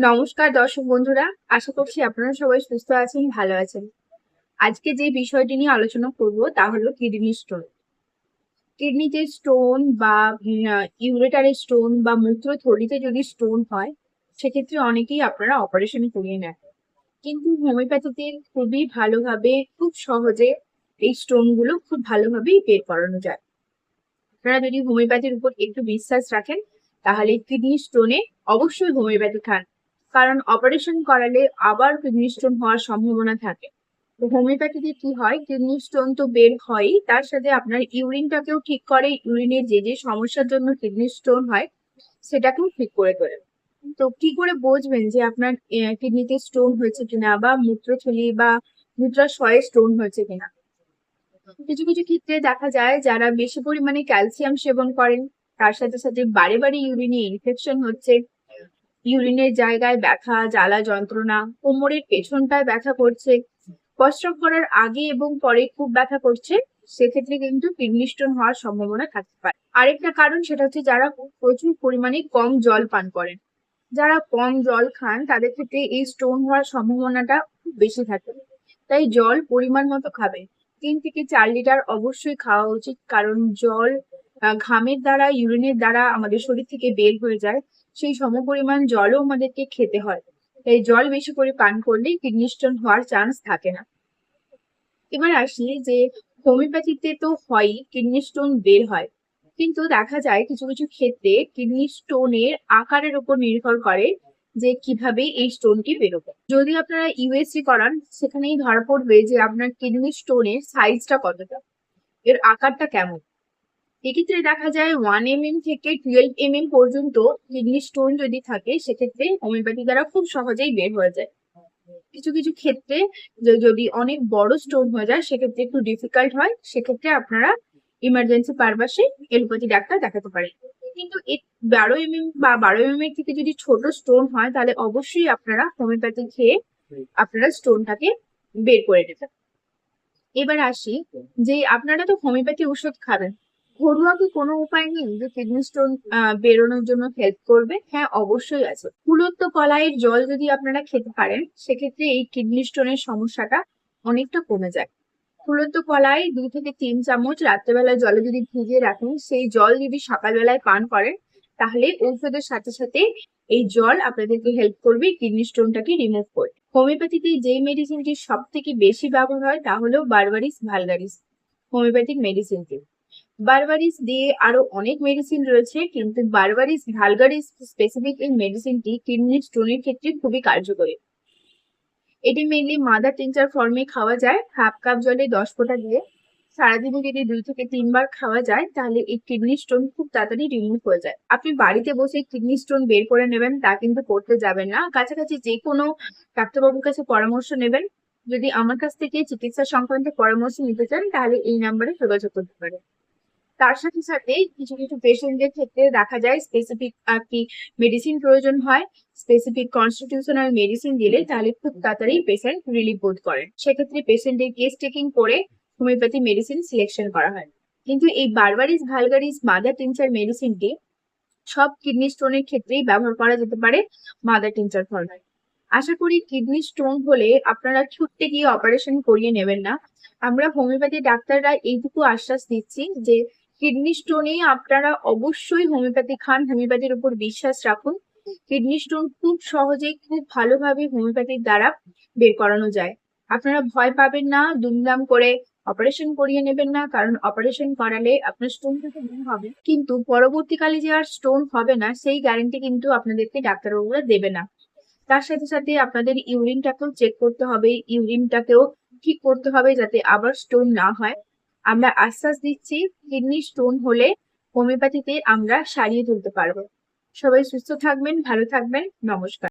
নমস্কার দর্শক বন্ধুরা, আশা করছি আপনারা সবাই সুস্থ আছেন, ভালো আছেন। আজকে যে বিষয়টি নিয়ে আলোচনা করব তা হলো কিডনি স্টোন। কিডনিতে স্টোন বা ইউরেটারে স্টোন বা মূত্রথলিতে যদি স্টোন হয়, সেক্ষেত্রে অনেকেই আপনারা অপারেশন করিয়ে নেন। কিন্তু হোমিওপ্যাথিতে খুবই ভালোভাবে, খুব সহজে এই স্টোনগুলো খুব ভালোভাবেই বের করানো যায়। আপনারা যদি হোমিওপ্যাথির উপর একটু বিশ্বাস রাখেন, তাহলে কিডনি স্টোনে অবশ্যই হোমিওপ্যাথি খান। কারণ অপারেশন করালে আবার কিডনি স্টোন হওয়ার সম্ভাবনা থাকে। হোমিওপ্যাথিতে কি হয়? কিডনি স্টোন তো বের হয়ই, তার সাথে আপনার ইউরিনটাকেও ঠিক করে ইউরিনের যে যে সমস্যার জন্য কিডনি স্টোন হয়, সেটাকেও ঠিক করে তোলে। তো কি করে বুঝবেন যে আপনার কিডনিতে স্টোন হয়েছে কিনা বা মূত্রথলি বা মূত্রাশয়ে স্টোন হয়েছে কিনা? কিছু কিছু ক্ষেত্রে দেখা যায় যারা বেশি পরিমাণে ক্যালসিয়াম সেবন করেন, তার সাথে সাথে বারে বারে ইউরিনে ইনফেকশন হচ্ছে। ইউরিনের জায়গায় ব্যথা, জ্বালা যন্ত্রণা, কোমরের পেছনটায় ব্যথা করছে প্রস্রাব করার আগে এবং পরে খুব ব্যথা করছে, সেক্ষেত্রে কিন্তু কিডনি স্টোন হওয়ার সম্ভাবনা থাকতে পারে। আরেকটা কারণ সেটা হচ্ছে যারা প্রচুর পরিমাণে কম জল পান করেন। যারা কম জল খান, তাদের ক্ষেত্রে এই স্টোন হওয়ার সম্ভাবনাটা খুব বেশি থাকে। তাই জল পরিমাণ মতো খাবে তিন থেকে চার লিটার অবশ্যই খাওয়া উচিত, কারণ জল ঘামের দ্বারা, ইউরিনের দ্বারা আমাদের শরীর থেকে বের হয়ে যায়। সেই সমপরিমাণ জলও আমাদেরকে খেতে হয়। তাই জল বেশি করে পান করলে কিডনি স্টোন হওয়ার চান্স থাকে না। এবার আসি যে, হোমিওপ্যাথিতে তো হয়ই কিডনি স্টোন বের হয়। কিন্তু দেখা যায় কিছু কিছু ক্ষেত্রে কিডনি স্টোনের আকারের উপর নির্ভর করে যে কীভাবে এই স্টোনটি বেরোবে। যদি আপনারা ইউএসসি করান, সেখানেই ধরা পড়বে যে আপনার কিডনি স্টোনের সাইজটা কতটা, এর আকারটা কেমন। এক্ষেত্রে দেখা যায় ওয়ান এম এম থেকে টুয়েলভ এম এম পর্যন্ত কিডনি স্টোন যদি থাকে, সেক্ষেত্রে হোমিওপ্যাথি দ্বারা খুব সহজেই বের হয়ে যায়। কিছু কিছু ক্ষেত্রে যদি অনেক বড় স্টোন হয়ে যায়, সেক্ষেত্রে একটু ডিফিকাল্ট হয়। সেক্ষেত্রে আপনারা ইমার্জেন্সি পারপাসে এলোপ্যাথি ডাক্তার দেখাতে পারেন। কিন্তু বারো এম এম বা বারো এম এর থেকে যদি ছোট স্টোন হয়, তাহলে অবশ্যই আপনারা হোমিওপ্যাথি খেয়ে আপনারা স্টোনটাকে বের করে দেবেন এবার আসি যে আপনারা তো হোমিওপ্যাথি ওষুধ খাবেন। ঘরোয়া কি কোনো উপায় নেই যে কিডনি স্টোন বেরোনোর জন্য হেল্প করবে? হ্যাঁ অবশ্যই আছে। কুলত্ব কলাইয়ের জল যদি আপনারা খেতে পারেন, সেক্ষেত্রে এই কিডনি স্টোনের সমস্যাটা অনেকটা কমে যায়। ফুলন্ত কলাই দুই থেকে তিন চামচ রাত্রেবেলায় জলে যদি ভিজিয়ে রাখেন, সেই জল যদি সকালবেলায় পান করেন, তাহলে ঔষধের সাথে সাথে এই জল আপনাদেরকে হেল্প করবে কিডনি স্টোনটাকে রিমুভ করতে হোমিওপ্যাথিতে যেই মেডিসিনটি সব থেকে বেশি ব্যবহার হয়, তা হলো বারবারিস ভালগারিস হোমিওপ্যাথিক মেডিসিনটি বারবারিস দিয়ে আরও অনেক মেডিসিন রয়েছে, কিন্তু বারবারিস ভালগারিস স্পেসিফিক এই মেডিসিনটি কিডনি স্টোনের ক্ষেত্রে খুবই কার্যকরী। এটি মেনলি মাদার টিংচার ফর্মে খাওয়া যায় হাফ কাপ জলে দশ ফোঁটা দিয়ে সারাদিনে যদি দুই থেকে তিনবার খাওয়া যায়, তাহলে এই কিডনি স্টোন খুব তাড়াতাড়ি রিমুভ হয়ে যায়। আপনি বাড়িতে বসে কিডনি স্টোন বের করে নেবেন, তা কিন্তু করতে যাবেন না। কাছাকাছি যে কোনো ডাক্তারবাবুর কাছে পরামর্শ নেবেন। যদি আমার কাছ থেকে চিকিৎসা সংক্রান্ত পরামর্শ নিতে চান, তাহলে এই নাম্বারে যোগাযোগ করতে পারেন। তার সাথে সাথে কিছু কিছু পেশেন্টদের ক্ষেত্রে দেখা যায় স্পেসিফিক কি মেডিসিন প্রয়োজন হয় স্পেসিফিক কনস্টিটিউশনাল মেডিসিন দিলে তাহলে খুব তাড়াতাড়ি পেশেন্ট রিলিফ বোধ করে সেক্ষেত্রে পেশেন্টের কেস টেকিং করে হোমিওপ্যাথি মেডিসিন সিলেকশন করা হয়। কিন্তু এই বারবারিস ভালগারিস মাদার টিনচার মেডিসিনটি সব কিডনি স্টোনের ক্ষেত্রেই ব্যবহার করা যেতে পারে মাদার টিনচার ফর্মে আশা করি কিডনি স্টোন হলে আপনারা ছুটতে গিয়ে অপারেশন করিয়ে নেবেন না। আমরা হোমিওপ্যাথি ডাক্তাররা এইটুকু আশ্বাস দিচ্ছি যে কিডনি স্টোনে আপনারা অবশ্যই হোমিওপ্যাথি খান। হোমিওপ্যাথির উপর বিশ্বাস রাখুন। কিডনি স্টোন খুব সহজেই, খুব ভালোভাবে হোমিওপ্যাথির দ্বারা বের করানো যায়। আপনারা ভয় পাবেন না, দুমদাম করে অপারেশন করিয়ে নেবেন না, কারণ অপারেশন করালে আপনার স্টোন থেকে দূর হবে। কিন্তু পরবর্তীকালে যে আর স্টোন হবে না, সেই গ্যারেন্টি কিন্তু আপনাদেরকে ডাক্তারবাবুরা দেবে না। তার সাথে সাথে আপনাদের ইউরিনটাকেও চেক করতে হবে। ইউরিনটাকেও ঠিক করতে হবে যাতে আবার স্টোন না হয়। আমরা আশ্বাস দিচ্ছি, কিডনি স্টোন হলে হোমিওপ্যাথিতে আমরা সারিয়ে তুলতে পারব। সবাই সুস্থ থাকবেন, ভালো থাকবেন, নমস্কার।